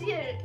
Nedir?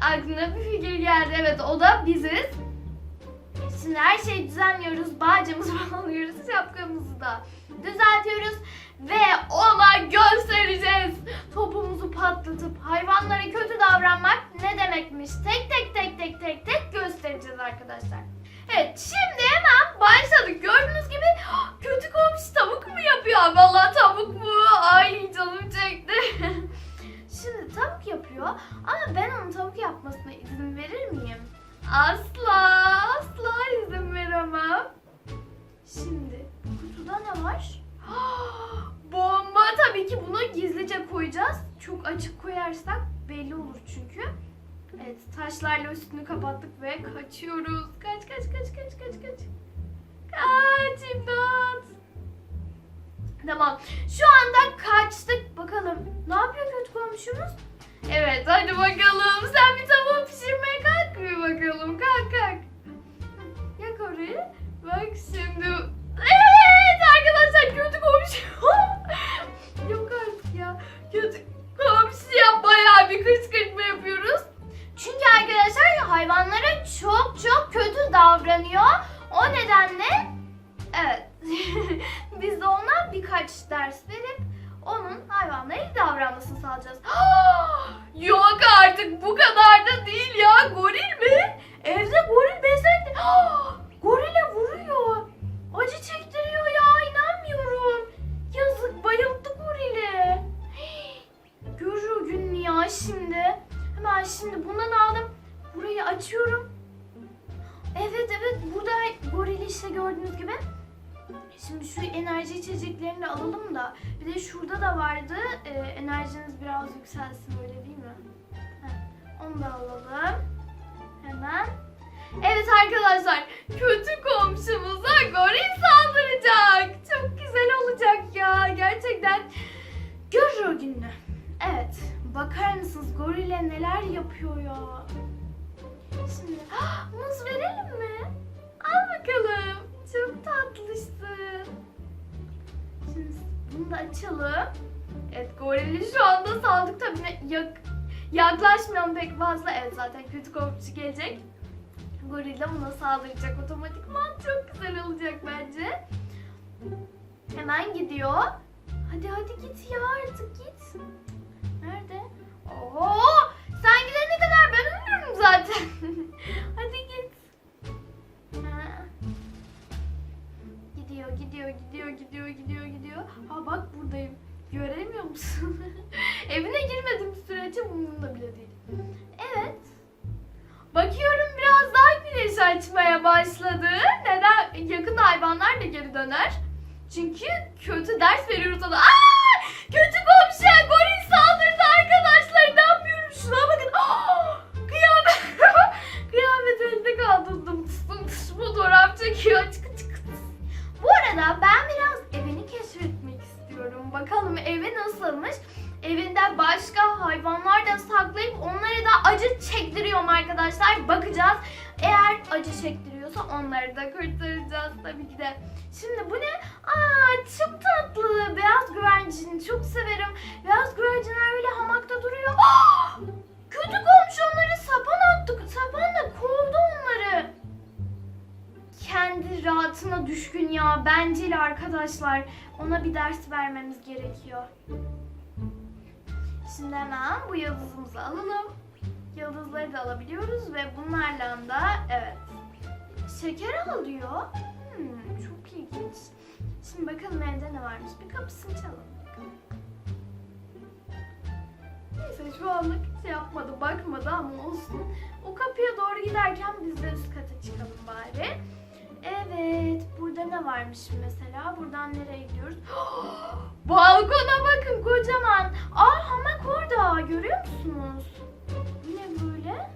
aklına bir fikir geldi. Evet o da biziz. Şimdi her şeyi düzenliyoruz. Bağcamızı bağlıyoruz. Şapkamızı da düzeltiyoruz. Ve ona göstereceğiz. Topumuzu patlatıp hayvanlara kötü davranmak ne demekmiş? Tek tek tek tek tek tek göstereceğiz arkadaşlar. Evet şimdi hemen başladık. Gördüğünüz gibi ah, kötü komşu tavuk mu yapıyor? Vallahi tavuk mu? Ay canım çekti. şimdi tavuk yapıyor ama ben onun tavuk yapmasına izin verir miyim? Asla asla izin veremem. Şimdi kutuda ne var? Bomba tabii ki bunu gizlice koyacağız. Çok açık koyarsak belli olur çünkü. Evet taşlarla üstünü kapattık ve kaçıyoruz. Kaç kaç kaç kaç kaç kaç. Kaç imdat. Tamam. Şu anda kaçtık. Bakalım ne yapıyor kötü komşumuz? Evet hadi bakalım. Sen bir tavuğu pişirmeye kalk bir bakalım. Kalk kalk. Yak orayı. Bak şimdi. Evet arkadaşlar kötü komşu. Yok artık ya. Kötü komşuya bayağı bir kışkırtma yapıyoruz. Çünkü arkadaşlar hayvanlara çok çok kötü davranıyor. O nedenle evet biz de ona birkaç ders verip onun hayvanlara iyi davranmasını sağlayacağız. Yok artık bu kadar da değil ya. Goril mi? Evde goril beslendi. Gorile vuruyor. Acı çektiriyor ya inanmıyorum. Yazık bayılttı gorili. Görür gün ya şimdi. Hemen şimdi bundan aldım. Burayı açıyorum. Evet evet burada gorili işte gördüğünüz gibi. Şimdi şu enerji içeceklerini alalım da. Bir de şurada da vardı. Ee, enerjiniz biraz yükselsin öyle değil mi? Heh, onu da alalım. Hemen. Evet arkadaşlar kötü komşumuza goril saldıracak. Çok güzel olacak ya gerçekten. Görür o gününü. Evet bakar mısınız gorile neler yapıyor ya. Açalım. Evet gorili şu anda saldık tabii yak yaklaşmayalım pek fazla. Evet zaten kötü komşu gelecek. Goril de buna saldıracak otomatikman. Çok güzel olacak bence. Hemen gidiyor. Hadi hadi git ya artık git. Çünkü kötü ders veriyoruz ona. Beyaz güvercin çok severim. Beyaz güvercinler böyle hamakta duruyor. Aa, kötü komşu onları sapan attı. Sapanla kovdu onları. Kendi rahatına düşkün ya. Bencil arkadaşlar. Ona bir ders vermemiz gerekiyor. Şimdi hemen bu yıldızımızı alalım. Yıldızları da alabiliyoruz ve bunlarla da evet şeker alıyor. Hmm, çok ilginç. Şimdi bakalım evde ne varmış. Bir kapısını çalalım. Neyse şu anlık şey yapmadı, bakmadı ama olsun. O kapıya doğru giderken biz de üst kata çıkalım bari. Evet, burada ne varmış mesela? Buradan nereye gidiyoruz? Balkona bakın kocaman. Aa hamak orada. Görüyor musunuz? Bu ne böyle?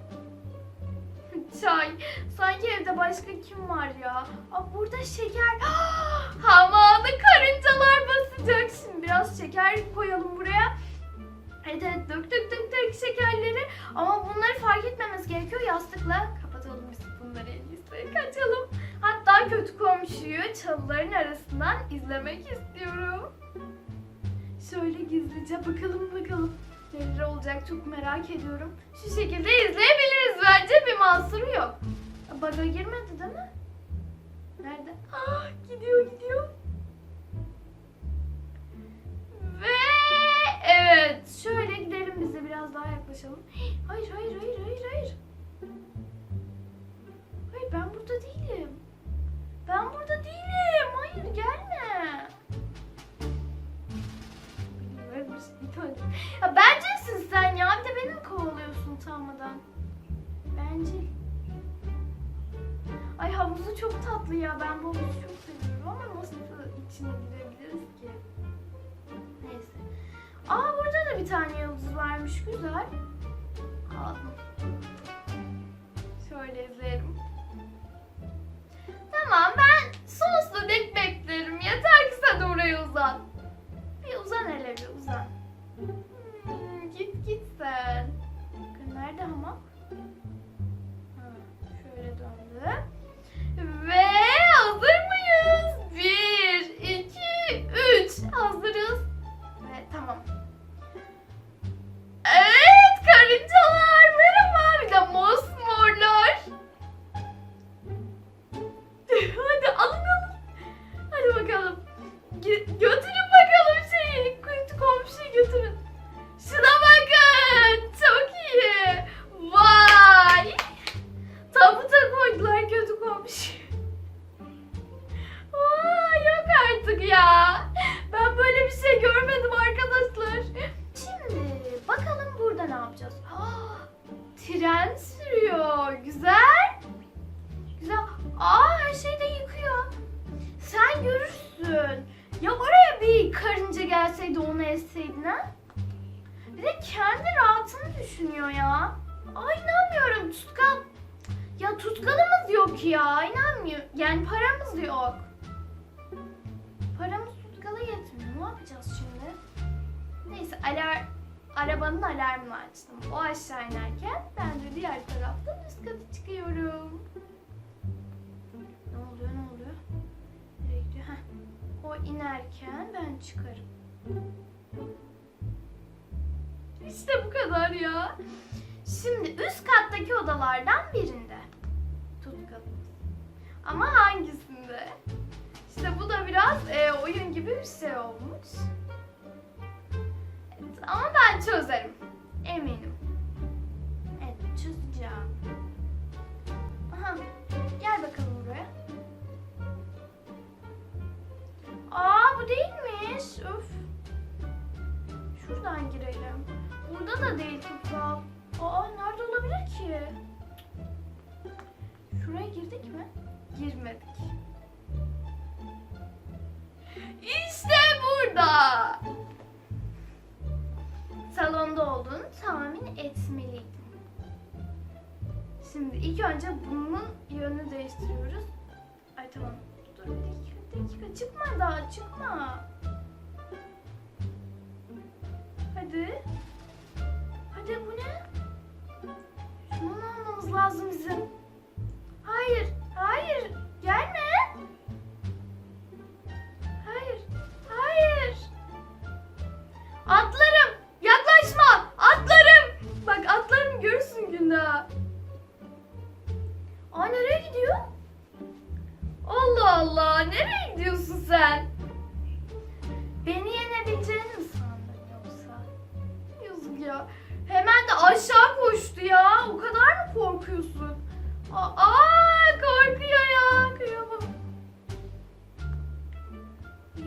Çay. Sanki evde başka kim var ya? Aa, burada şeker. Hamadı karıncalar basacak. Şimdi biraz şeker koyalım buraya. Evet evet dök dök dök dök şekerleri. Ama bunları fark etmemiz gerekiyor. Yastıkla kapatalım biz bunları en iyisi. Kaçalım. Hatta kötü komşuyu çalıların arasından izlemek istiyorum. Şöyle gizlice bakalım bakalım. Neler olacak çok merak ediyorum. Şu şekilde izleyebiliriz. Bence bir mahsuru yok. Baga girmedi değil mi? Nerede? Ah, gidiyor gidiyor. Yaklaşalım. Hayır hayır hayır hayır hayır. Hayır ben burada değilim. Ben burada değilim. Hayır gelme. Şey. Ya bencilsin sen ya. Bir de beni kovalıyorsun utanmadan? Bencil. Ay havuzu çok tatlı ya. Ben bu havuzu çok seviyorum ama nasıl içine girebiliriz ki? Neyse. Aa bir tane yıldız varmış. Güzel. Aldım. Şöyle izleyelim. Tamam ben sonsuza dek beklerim. Yeter ki sen oraya uzan. Bir uzan hele bir uzan. Hmm, git git sen. Bakın nerede hamak? Götürün bakalım şeyi. Kuytu komşuyu götürün. Şuna bakın. Çok iyi. Vay. Tabuta koydular kötü komşu. Vay yok artık ya. Ben böyle bir şey görmedim arkadaşlar. Şimdi bakalım burada ne yapacağız? Ah, tren sürüyor. Güzel. Güzel. Aa her şeyi de yıkıyor. Sen görürsün. Ya oraya bir karınca gelseydi onu ezseydin ha? Bir de kendi rahatını düşünüyor ya. Ay inanmıyorum tutkal. Ya tutkalımız yok ya inanmıyorum. Yani paramız yok. Paramız tutkala yetmiyor. Ne yapacağız şimdi? Neyse alar arabanın alarmını açtım. O aşağı inerken ben de diğer taraftan üst kata çıkıyorum. İnerken ben çıkarım. İşte bu kadar ya. Şimdi üst kattaki odalardan birinde tutkalımız. Ama hangisinde? İşte bu da biraz e, oyun gibi bir şey olmuş. Evet, ama ben çözerim. Eminim. Değil tutkal. Aa nerede olabilir ki? Şuraya girdik mi? Girmedik. İşte burada. Salonda olduğunu tahmin etmeliydim. Şimdi ilk önce bunun yönünü değiştiriyoruz. Ay tamam. Dur bir dakika, bir dakika. Çıkma daha, çıkma. Hadi. Hadi bu ne? Şunu almamız lazım bizim. Hayır, hayır.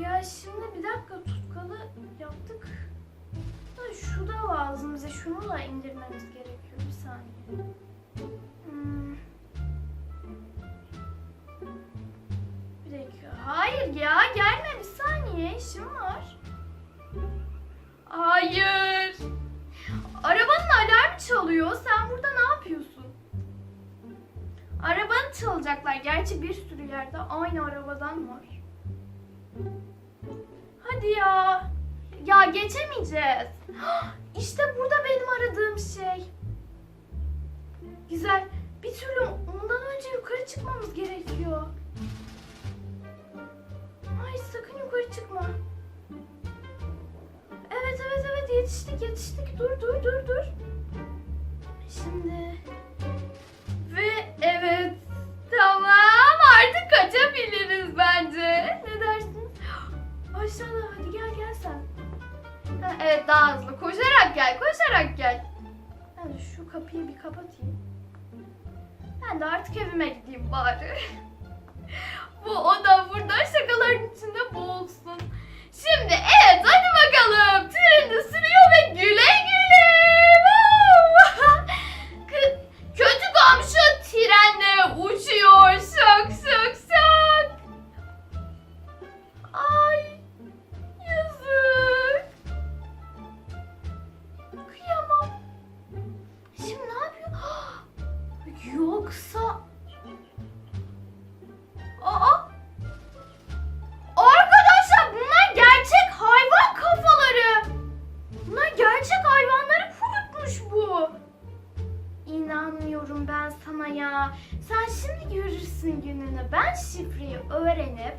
Ya şimdi bir dakika tutkalı yaptık. Ha, şu da lazım bize. Şunu da indirmemiz gerekiyor. Bir saniye. Hmm. Bir dakika. Hayır ya gelme bir saniye. işim var. Hayır. Arabanın alarmı çalıyor. Sen burada ne yapıyorsun? Arabanı çalacaklar. Gerçi bir sürü yerde aynı arabadan var. Hadi ya. Ya geçemeyeceğiz. İşte burada benim aradığım şey. Güzel. Bir türlü ondan önce yukarı çıkmamız gerekiyor. Ay sakın yukarı çıkma. Evet evet evet yetiştik yetiştik. Dur dur dur dur. Şimdi kapatayım. Ben de artık evime gideyim bari. Bu oda burada şakaların içinde boğulsun. Şimdi evet hadi bakalım. Treni sürüyor ve güle görürsün gününü. Ben şifreyi öğrenip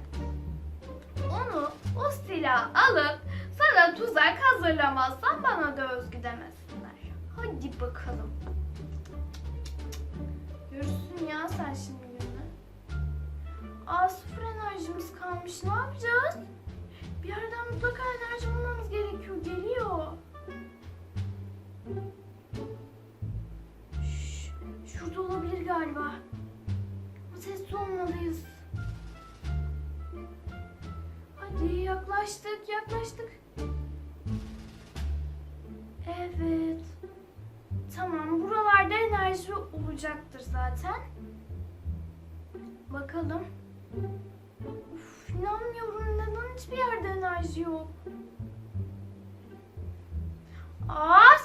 onu o silah alıp sana tuzak hazırlamazsan bana da özgü demesinler. Hadi bakalım. Görürsün ya sen şimdi gününü. Aa sıfır enerjimiz kalmış. Ne yapacağız? Yaklaştık. Evet. Tamam, buralarda enerji olacaktır zaten. Bakalım. Uf, inanmıyorum. Neden hiçbir yerde enerji yok? Aa,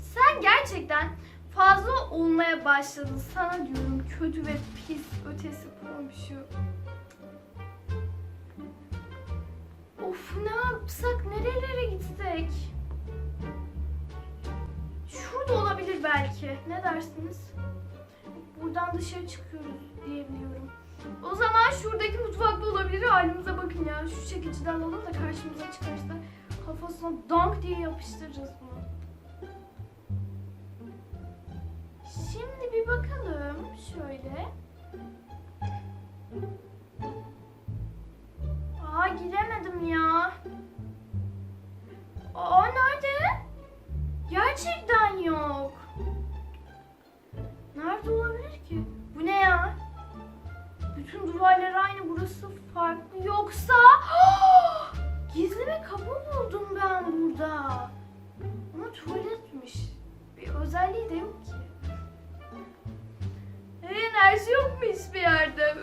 sen gerçekten fazla olmaya başladın. Sana diyorum kötü ve pis ötesi komşu. Of ne yapsak? Nerelere gitsek? Şurada olabilir belki. Ne dersiniz? Buradan dışarı çıkıyoruz diye biliyorum. O zaman şuradaki mutfakta olabilir. Halimize bakın ya. Şu çekiciden alalım da karşımıza çıkarsa kafasına dank diye yapıştıracağız bunu. Şimdi bir bakalım şöyle. Aa giremedim ya. Aa nerede? Gerçekten yok. Nerede olabilir ki? Bu ne ya? Bütün duvarlar aynı burası farklı. Yoksa gizli bir kapı buldum ben burada. Ama tuvaletmiş. Bir özelliği de yok ki. Ee, enerji yok mu hiçbir yerde?